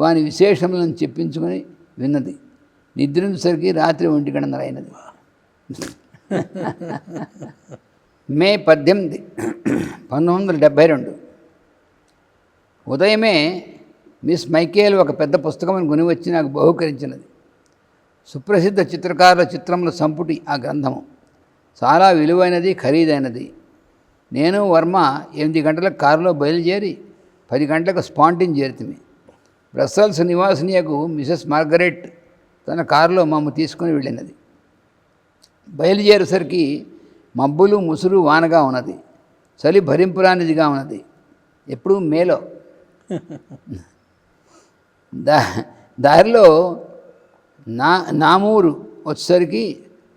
వాని విశేషములను చెప్పించుకొని విన్నది. నిద్రించేసరికి రాత్రి ఒంటి గంటన్నర అయినది. మే పద్దెనిమిది పంతొమ్మిది వందల డెబ్భై రెండు. ఉదయమే మిస్ మైకేల్ ఒక పెద్ద పుస్తకం కొని వచ్చి నాకు బహుకరించినది. సుప్రసిద్ధ చిత్రకారుల చిత్రముల సంపుటి ఆ గ్రంథము. చాలా విలువైనది ఖరీదైనది. నేను వర్మ ఎనిమిది గంటలకు కారులో బయలుదేరి పది గంటలకు స్పాంటిన్ చేరుతుంది బ్రస్సల్స్ నివాసినియకు మిసెస్ మార్గరెట్ తన కారులో మమ్మ తీసుకుని వెళ్ళినది. బయలుదేరేసరికి మబ్బులు ముసురు వానగా ఉన్నది. చలి భరింపురానిదిగా ఉన్నది. ఎప్పుడు మేలో. దా దారిలో నా నామూరు వచ్చేసరికి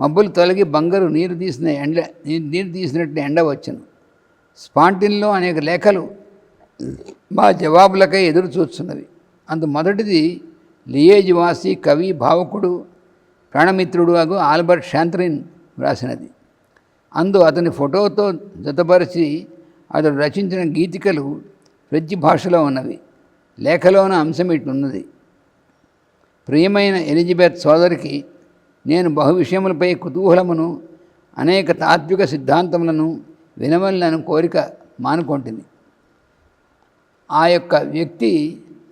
మబ్బులు తొలగి బంగారు నీరు తీసిన ఎండ నీరు తీసినట్టు ఎండ వచ్చును. స్పాంటిన్లో అనేక లేఖలు మా జవాబులకై ఎదురు చూస్తున్నవి అందు మొదటిది లియేజ్ వాసి కవి భావకుడు ప్రాణమిత్రుడు అగు ఆల్బర్ట్ శాంత్రిన్ వ్రాసినది. అందు అతని ఫోటోతో జతపరిచి అతడు రచించిన గీతికలు ఫ్రెంచి భాషలో ఉన్నవి. లేఖలోన అంశం ఇటున్నది. ప్రియమైన ఎలిజబెత్ సోదరికి నేను బహు విషయములపై కుతూహలమును అనేక తాత్విక సిద్ధాంతములను వినవలను కోరిక మానుకొంటుంది ఆ యొక్క వ్యక్తి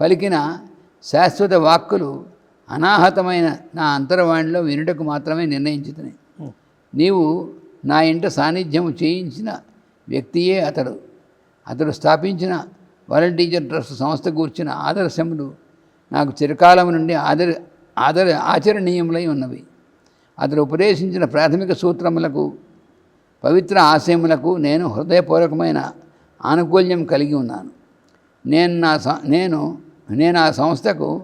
పలికిన శాశ్వత వాక్కులు అనాహతమైన నా అంతరవాణిలో వినుటకు మాత్రమే నిర్ణయించుతున్నాయి నీవు నా ఇంట సాన్నిధ్యము చేయించిన వ్యక్తియే అతడు. అతడు స్థాపించిన వాలంటీర్ ట్రస్ట్ సంస్థ కూర్చిన ఆదర్శములు నాకు చిరకాలం నుండి ఆదర ఆదర ఆచరణీయములై ఉన్నవి. అతడు ఉపదేశించిన ప్రాథమిక సూత్రములకు పవిత్ర ఆశయములకు నేను హృదయపూర్వకమైన ఆనుకూల్యం కలిగి ఉన్నాను. నేను నా స- నేను నేను ఆ సంస్థకు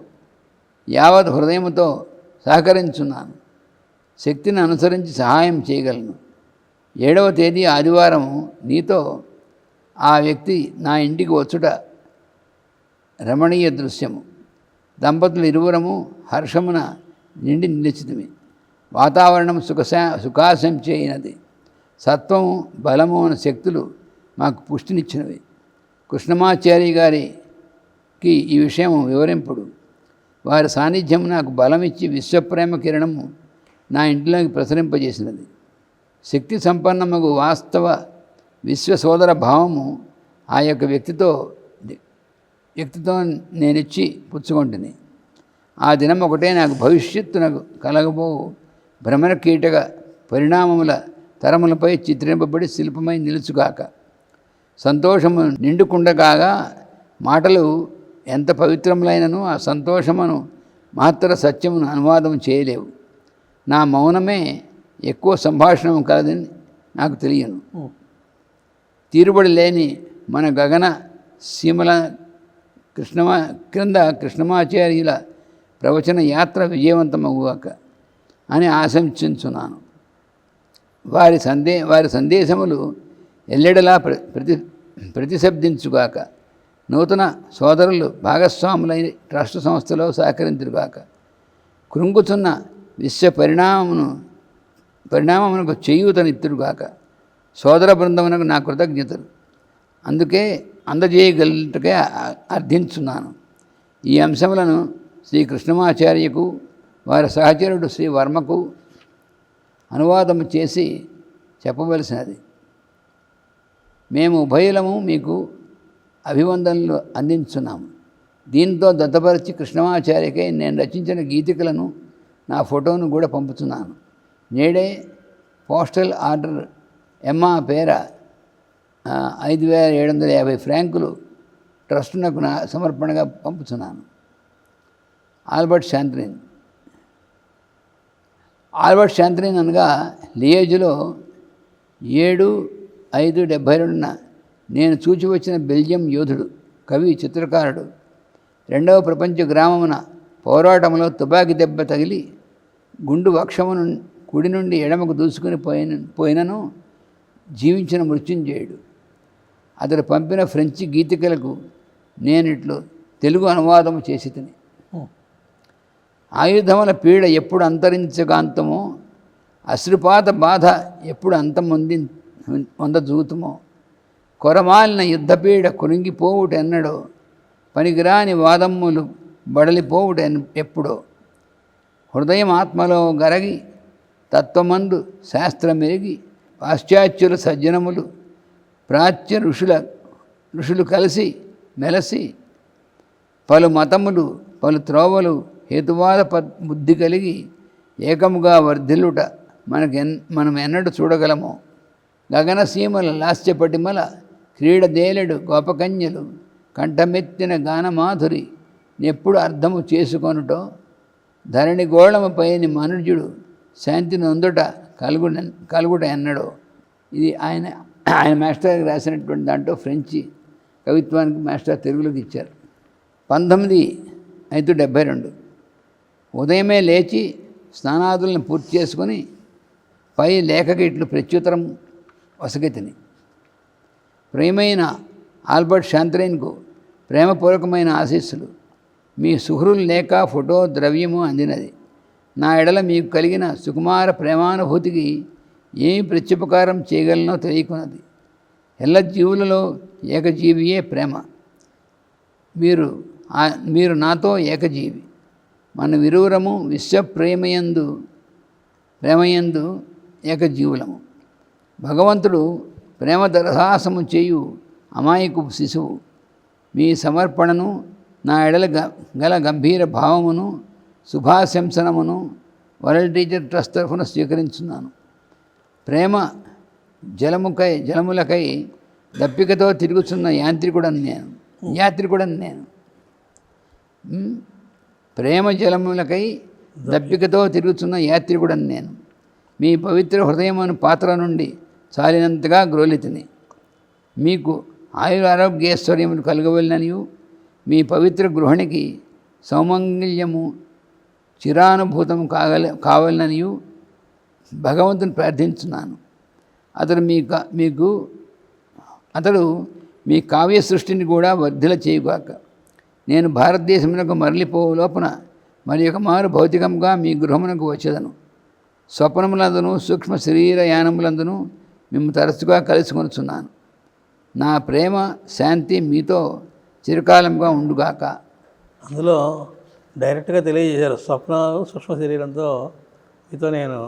యావత్ హృదయముతో సహకరించున్నాను. శక్తిని అనుసరించి సహాయం చేయగలను. ఏడవ తేదీ ఆదివారం నీతో ఆ వ్యక్తి నా ఇంటికి వచ్చుట రమణీయ దృశ్యము. దంపతులు ఇరువురము హర్షమున నిండి నిలిచితిమి. వాతావరణం సుఖశా సుఖాశం చేయనది సత్వము బలము అనే శక్తులు మాకు పుష్టినిచ్చినవి. కృష్ణమాచారి కి ఈ విషయం వివరింపుడు. వారి సాన్నిధ్యం నాకు బలమిచ్చి విశ్వప్రేమ కిరణము నా ఇంటిలోకి ప్రసరింపజేసినది. శక్తి సంపన్నమగు వాస్తవ విశ్వ సోదర భావము ఆ యొక్క వ్యక్తితో వ్యక్తితో నేనిచ్చి పుచ్చుకొంటిని. ఆ దినం ఒకటే నాకు భవిష్యత్తునకు కలగబో భ్రమణ కీటక పరిణామముల తరములపై చిత్రింపబడి శిల్పమై నిలుచుగాక. సంతోషము నిండుకుండగాగా మాటలు ఎంత పవిత్రములైనను ఆ సంతోషమును మాత్ర సత్యమును అనువాదం చేయలేవు. నా మౌనమే ఎక్కువ సంభాషణ కలదని నాకు తెలియను. తీరుబడి లేని మన గగన సీమల కృష్ణమా క్రింద కృష్ణమాచార్యుల ప్రవచన యాత్ర విజయవంతమగుగాక అని ఆశంసించున్నాను వారి సందే వారి సందేశములు ఎల్లెడలా ప్ర ప్రతి ప్రతిశబ్దించుగాక నూతన సోదరులు భాగస్వాములై ట్రస్ట్ సంస్థలో సహకరించుగాక కృంగుతున్న విశ్వ పరిణామమును పరిణామమునకు చేయూతనిత్తురుగాక సోదర బృందమునకు నా కృతజ్ఞతలు. అందుకే అందజేయగలిటకే అర్థించున్నాను. ఈ అంశములను శ్రీ కృష్ణమాచార్యకు వారి సహచరుడు శ్రీ వర్మకు అనువాదము చేసి చెప్పవలసినది. మేము ఉభయులము మీకు అభివందనలు అందించున్నాము దీంతో దత్తపరిచి కృష్ణమాచార్యకై నేను రచించిన గీతికలను నా ఫోటోను కూడా పంపుతున్నాను నేడే పోస్టల్ ఆర్డర్ ఎమ్మా పేర ఐదు వేల ఏడు వందల యాభై ఫ్రాంకులు ట్రస్టునకు నా సమర్పణగా పంపుతున్నాను ఆల్బర్ట్ శాంత్రిన్. ఆల్బర్ట్ శాంత్రిన్ అనగా లియేజ్లో ఏడు ఐదు డెబ్భై రెండున నేను చూచి వచ్చిన బెల్జియం యోధుడు కవి చిత్రకారుడు రెండవ ప్రపంచ గ్రామమున పోరాటంలో తుపాకీ దెబ్బ తగిలి గుండు వక్షమును కుడి నుండి ఎడమకు దూసుకుని పోయిన పోయినను జీవించిన మృత్యుంజయుడు. అతడు పంపిన ఫ్రెంచి గీతికలకు నేనిట్లు తెలుగు అనువాదము చేసి తిని. ఆయుధముల పీడ ఎప్పుడు అంతరించగాంతమో అశ్రుపాత బాధ ఎప్పుడు అంతమొంది పొందజూతుమో కొరమాలిన యుద్ధపీడ కురింగిపోవుటెన్నడో పనికిరాని వాదమ్ములు బడలిపోవుట ఎప్పుడో. హృదయం ఆత్మలో గరగి తత్వమందు శాస్త్రమెరిగి పాశ్చాత్యుల సజ్జనములు ప్రాచ్య ఋషుల ఋషులు కలిసి మెలసి పలు మతములు పలు త్రోవలు హేతువాద పద్ బుద్ధి కలిగి ఏకముగా వర్ధిల్లుట మనకెన్ మనం ఎన్నడూ చూడగలము. గగనసీమల లాస్యపటిమల క్రీడదేలెడు గోపకన్యలు కంఠమెత్తిన గానమాధురి ఎప్పుడు అర్థము చేసుకొనుటో ధరణి గోళముపైని మనుజుడు శాంతి నొందుట కలుగు కలుగుట ఎన్నడో. ఇది ఆయన ఆయన మాస్టర్ రాసినటువంటి దాంట్లో ఫ్రెంచి కవిత్వానికి మాస్టర్ తెలుగులోకి ఇచ్చారు. పంతొమ్మిది ఐదు డెబ్భై రెండు. ఉదయమే లేచి స్నానాదులను పూర్తి చేసుకొని పై లేఖకి ఇట్లు ప్రత్యుత్తరం వసగతిని. ప్రేమైన ఆల్బర్ట్ శాంతరైన్కు ప్రేమపూర్వకమైన ఆశీస్సులు. మీ సుహృలు లేక ఫోటో ద్రవ్యము అందినది. నా ఎడల మీకు కలిగిన సుకుమార ప్రేమానుభూతికి ఏమి ప్రత్యుపకారం చేయగలనో తెలియకున్నది. ఎల్ల జీవులలో ఏకజీవియే ప్రేమ. మీరు మీరు నాతో ఏకజీవి. మన విరూరము విశ్వప్రేమయందు ప్రేమయందు ఏకజీవులము. భగవంతుడు ప్రేమ దరహాసము చేయు అమాయకు శిశువు. మీ సమర్పణను నా ఎడల గ గల గంభీర భావమును శుభాశంసనమును వరల్డ్ టీచర్ ట్రస్ట్ తరఫున స్వీకరించున్నాను. ప్రేమ జలముకై జలములకై దప్పికతో తిరుగుతున్న యాంత్రికుడని నేను యాత్రికుడని నేను. ప్రేమ జలములకై దప్పికతో తిరుగుతున్న యాత్రికుడని నేను. మీ పవిత్ర హృదయమను పాత్ర నుండి సాలినంతగా గ్రోలితిని మీకు ఆయుర ఆరోగ్యేశ్వర్యములు కలగవలననియు మీ పవిత్ర గృహిణికి సౌమంగళ్యము చిరానుభూతం కాగల కావాలననియు భగవంతుని ప్రార్థించున్నాను. అతడు మీ మీకు అతడు మీ కావ్య సృష్టిని కూడా వర్ధిల చేయుగాక. నేను భారతదేశమునకు మరలిపో లోపల మరి ఒక మారు భౌతికంగా మీ గృహమునకు వచ్చేదను. స్వప్నములందును సూక్ష్మ శరీర యానములందును మేము తరచుగా కలుసుకొనుచున్నాను. నా ప్రేమ శాంతి మీతో చిరకాలంగా ఉండుగాక. అందులో డైరెక్ట్గా తెలియజేశారు. స్వప్న సూక్ష్మ శరీరంతో మీతో నేను.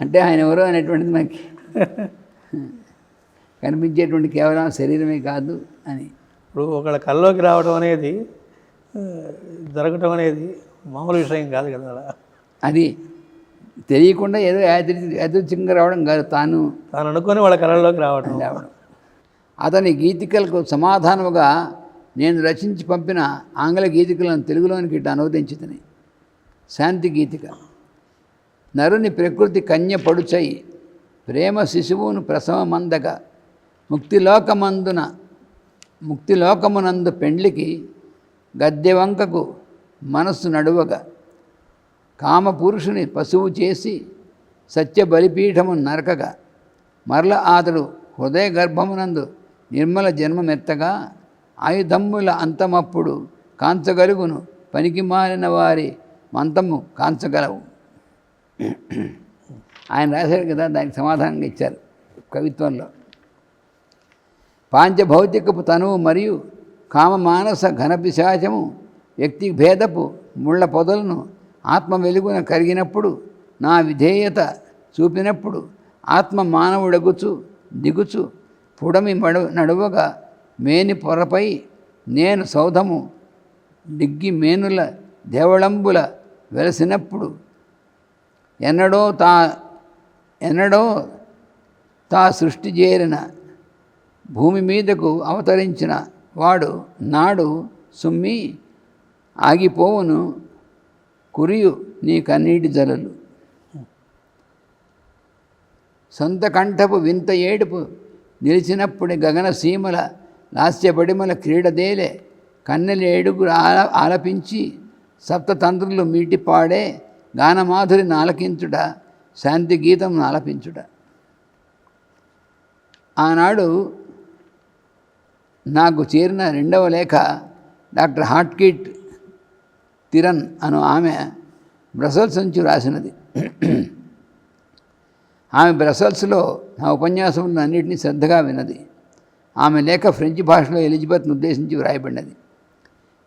అంటే ఆయన ఎవరో అనేటువంటిది మనకి కనిపించేటువంటి కేవలం శరీరమే కాదు అని. ఇప్పుడు ఒకళ్ళ కల్లోకి రావడం అనేది జరగటం అనేది మామూలు విషయం కాదు కదా అది తెలియకుండా ఏదో యాదృ యాదృచ్ఛికంగా రావడం కాదు. తాను తాను అనుకొని వాళ్ళ కళల్లోకి రావటం. రావడం. అతని గీతికలకు సమాధానముగా నేను రచించి పంపిన ఆంగ్ల గీతికలను తెలుగులోనికి ఇట్లా అనువదించుతని. శాంతి గీతిక. నరుని ప్రకృతి కన్య పడుచై ప్రేమ శిశువును ప్రసవమందక ముక్తిలోకమందున ముక్తిలోకమునందు పెండ్లికి గద్దెవంకకు మనస్సు నడువగా కామపురుషుని పశువు చేసి సత్య బలిపీఠము నరకగా మరల అతడు హృదయ గర్భమునందు నిర్మల జన్మమెత్తగా ఆయుధమ్ముల అంతమప్పుడు కాంచగలుగును పనికి మారిన వారి మంతము కాంచగలవు. ఆయన రాశాడు కదా దానికి సమాధానంగా ఇచ్చారు కవిత్వంలో. పాంచభౌతికపు తనువు మరియు కామ మానస ఘనపిశాచము వ్యక్తి భేదపు ముళ్ళ పొదలను ఆత్మ వెలుగున కరిగినప్పుడు నా విధేయత చూపినప్పుడు ఆత్మ మానవుడగుచు దిగుచు పుడమి మడు నడువగా మేని పొరపై నేను సౌధము డిగ్గి మేనుల దేవళంబుల వెలసినప్పుడు ఎన్నడో తా ఎన్నడో తా సృష్టి చేరిన భూమి మీదకు అవతరించిన వాడు నాడు సుమ్మి ఆగిపోవును. కురియు నీ కన్నీటి జలలు. సొంత కంఠపు వింత ఏడుపు నిలిచినప్పుడు గగన సీమల లాస్యపడిమల క్రీడదేలే కన్నెల ఏడుగు ఆల ఆలపించి సప్తతంత్రులు మీటిపాడే గానమాధురి నాలకించుట శాంతి గీతం ఆలపించుట ఆనాడు నాకు చేరిన రెండవ లేఖ డాక్టర్ హాట్కిట్ తిరన్ అను ఆమె బ్రసల్స్ నుంచి రాసినది. ఆమె బ్రసల్స్లో నా ఉపన్యాసములను అన్నింటినీ శ్రద్ధగా విన్నది. ఆమె లేఖ ఫ్రెంచ్ భాషలో ఎలిజబెత్ను ఉద్దేశించి వ్రాయబడినది.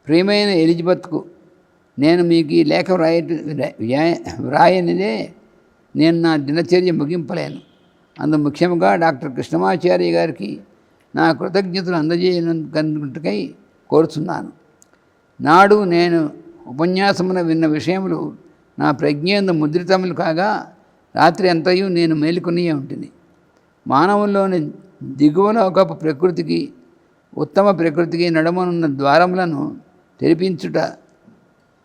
ప్రియమైన ఎలిజబెత్కు నేను మీకు ఈ లేఖ వ్రాయ వ్రాయనిదే నేను నా దినచర్య ముగింపలేను. అందు ముఖ్యంగా డాక్టర్ కృష్ణమాచార్య గారికి నా కృతజ్ఞతలు అందజేయనుకై కోరుచున్నాను. నాడు నేను ఉపన్యాసమున విన్న విషయములు నా ప్రజ్ఞందు ముద్రితములు కాగా రాత్రి అంతయు నేను మేలుకొని ఉంటుంది మానవుల్లోని దిగువన ఒక ప్రకృతికి ఉత్తమ ప్రకృతికి నడమనున్న ద్వారములను తెరిపించుట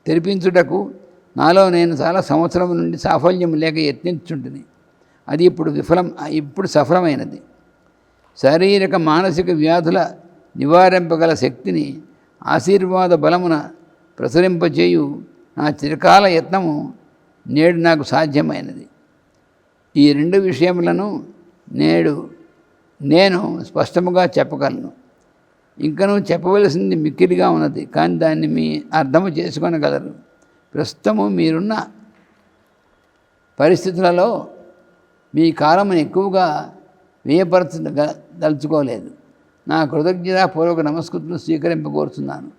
తెరిపించుటకు నాలో నేను చాలా సంవత్సరం నుండి సాఫల్యం లేక యత్నించుంటుంది అది ఇప్పుడు విఫలం ఇప్పుడు సఫలమైనది. శారీరక మానసిక వ్యాధుల నివారింపగల శక్తిని ఆశీర్వాద బలమున ప్రసరింపజేయు నా చిరకాల యత్నము నేడు నాకు సాధ్యమైనది. ఈ రెండు విషయములను నేడు నేను స్పష్టముగా చెప్పగలను. ఇంకనూ చెప్పవలసింది మిక్కిలిగా ఉన్నది కానీ దాన్ని మీ అర్థము చేసుకొనగలరు. ప్రస్తుతము మీరున్న పరిస్థితులలో మీ కాలమును ఎక్కువగా వ్యయపరచ దలుచుకోలేదు నా కృతజ్ఞతాపూర్వక నమస్కృతులు స్వీకరింపకోరుతున్నాను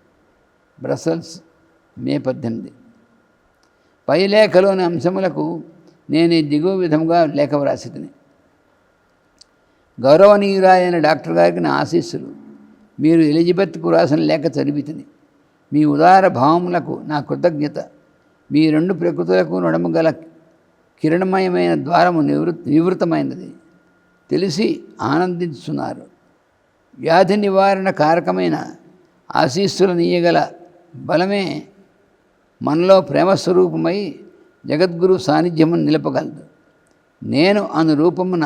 బ్రసల్స్ మే పద్దెనిమిది. పై లేఖలోని అంశములకు నేను ఈ దిగువ విధముగా లేఖ వ్రాసితిని. గౌరవనీయురాయన డాక్టర్ గారికి నా ఆశీస్సులు. మీరు ఎలిజబెత్కు రాసిన లేఖ చదివితిని. మీ ఉదార భావములకు నా కృతజ్ఞత. మీ రెండు ప్రకృతులకు నడుము గల కిరణమయమైన ద్వారము నివృత్ నివృతమైనది. తెలిసి ఆనందిస్తున్నారు వ్యాధి నివారణ కారకమైన ఆశీస్సులు నీయగల బలమే మనలో ప్రేమస్వరూపమై జగద్గురు సాన్నిధ్యమును నిలపగలదు. నేను అను రూపమున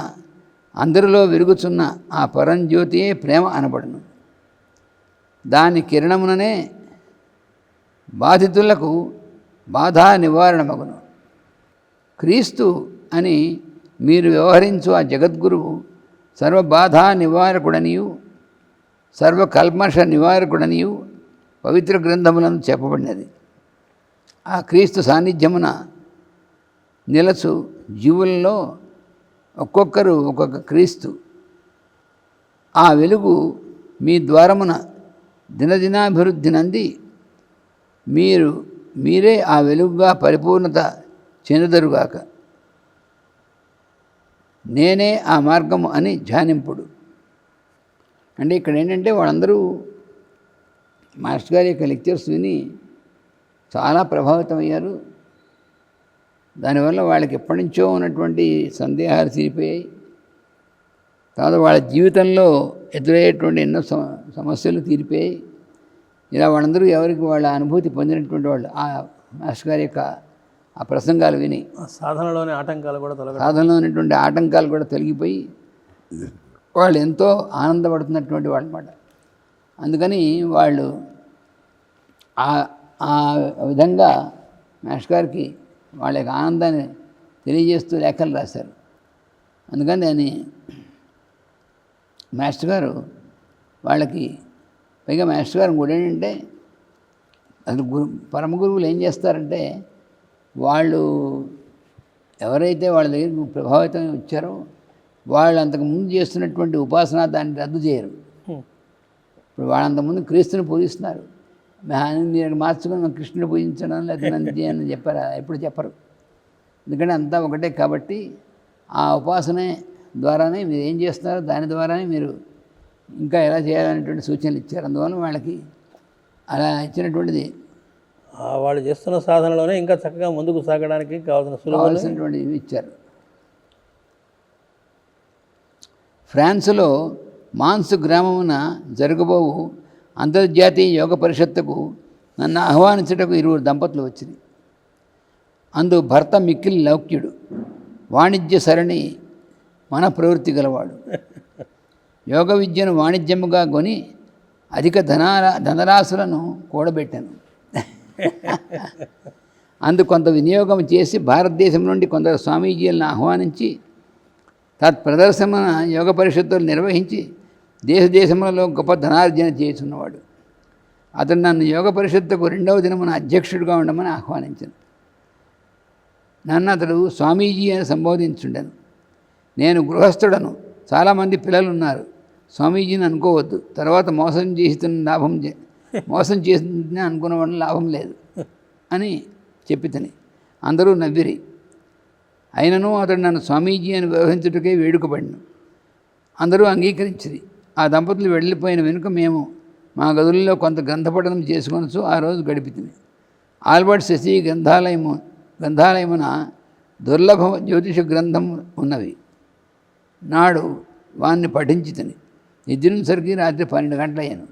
అందరిలో విరుగుచున్న ఆ పరంజ్యోతియే ప్రేమ అనబడును. దాని కిరణముననే బాధితులకు బాధా నివారణమగును క్రీస్తు అని మీరు వ్యవహరించు ఆ జగద్గురువు సర్వబాధా నివారకుడనియు సర్వకల్మష నివారకుడనియు పవిత్ర గ్రంథములను చెప్పబడినది. ఆ క్రీస్తు సాన్నిధ్యమున నిలచు జీవులలో ఒక్కొక్కరు ఒక్కొక్క క్రీస్తు. ఆ వెలుగు మీ ద్వారమున దినదినాభివృద్ధి నంది మీరు మీరే ఆ వెలుగుగా పరిపూర్ణత చెందుదరుగాక. నేనే ఆ మార్గము అని ధ్యానింపుడు. అంటే ఇక్కడ ఏంటంటే వాళ్ళందరూ మాస్టర్ గారి యొక్క లెక్చర్స్ విని చాలా ప్రభావితమయ్యారు. దానివల్ల వాళ్ళకి ఎప్పటి నుంచో ఉన్నటువంటి సందేహాలు తీరిపోయాయి. తర్వాత వాళ్ళ జీవితంలో ఎదురయ్యేటువంటి ఎన్నో సమస్యలు తీరిపోయాయి. ఇలా వాళ్ళందరూ ఎవరికి వాళ్ళ అనుభూతి పొందినటువంటి వాళ్ళు ఆ మాస్టర్ గారి యొక్క ఆ ప్రసంగాలు విని సాధనలోని ఆటంకాలు కూడా తొలగ సాధనలో ఉన్నటువంటి ఆటంకాలు కూడా తొలగిపోయి వాళ్ళు ఎంతో ఆనందపడుతున్నటువంటి వాళ్ళు అన్నమాట అందుకని వాళ్ళు ఆ విధంగా మాస్టర్ గారికి వాళ్ళ యొక్క ఆనందాన్ని తెలియజేస్తూ లేఖలు రాశారు. అందుకని దాన్ని మాస్టర్ గారు వాళ్ళకి పైగా మాస్టర్ గారు కూడా ఏంటంటే అసలు గురు పరమ గురువులు ఏం చేస్తారంటే వాళ్ళు ఎవరైతే వాళ్ళ దగ్గర ప్రభావితం వచ్చారో వాళ్ళు అంతకుముందు చేస్తున్నటువంటి ఉపాసన దాన్ని రద్దు చేయరు. ఇప్పుడు వాళ్ళంతకుముందు క్రీస్తుని పూజిస్తున్నారు. మీరు మార్చుకొని కృష్ణుని పూజించడం లేదా నంది అని చెప్పారు? ఎప్పుడు చెప్పరు. ఎందుకంటే అంతా ఒకటే కాబట్టి ఆ ఉపాసన ద్వారానే మీరు ఏం చేస్తున్నారో దాని ద్వారానే మీరు ఇంకా ఎలా చేయాలనేటువంటి సూచనలు ఇచ్చారు. అందువల్ల వాళ్ళకి అలా ఇచ్చినటువంటిది వాళ్ళు చేస్తున్న సాధనలోనే ఇంకా చక్కగా ముందుకు సాగడానికి కావాల్సిన కావాల్సినటువంటి ఇచ్చారు. ఫ్రాన్స్లో మాన్స్ గ్రామమున జరగబోవు అంతర్జాతీయ యోగ పరిషత్తుకు నన్ను ఆహ్వానించటకు ఇరువురు దంపతులు వచ్చింది అందు భర్త మిక్కిల్ లౌక్యుడు వాణిజ్య సరణి మన ప్రవృత్తి గలవాడు. యోగ విద్యను వాణిజ్యముగా కొని అధిక ధనారా ధనరాశులను కూడబెట్టాను. అందు కొంత వినియోగం చేసి భారతదేశం నుండి కొందరు స్వామీజీలను ఆహ్వానించి తత్ప్రదర్శన యోగ పరిషత్తులు నిర్వహించి దేశ దేశములలో గొప్ప ధనార్జన చేస్తున్నవాడు. అతను నన్ను యోగ పరిషత్తుకు రెండవ దినమున అధ్యక్షుడిగా ఉండమని ఆహ్వానించాను. నన్ను అతడు స్వామీజీ అని సంబోధించుండను. నేను గృహస్థుడను. చాలామంది పిల్లలు ఉన్నారు స్వామీజీని అనుకోవద్దు. తర్వాత మోసం చేస్తున్న లాభం చే- మోసం చేస్తుందని అనుకున్న వాళ్ళ లాభం లేదు అని చెప్పితని. అందరూ నవ్విరి. అయినను అతడు నన్ను స్వామీజీ అని వ్యవహరించుటకే వేడుకబడిను అందరూ అంగీకరించింది ఆ దంపతులు వెళ్ళిపోయిన వెనుక మేము మా గదుల్లో కొంత గ్రంథపఠనం చేసుకొనచ్చు ఆ రోజు గడిపితిమి ఆల్బర్ట్ శశి గ్రంథాలయము గ్రంథాలయమున దుర్లభ జ్యోతిష గ్రంథం ఉన్నవి నాడు వాన్ని పఠించితిని. నిద్రించరికి రాత్రి పన్నెండు గంటలయ్యాను.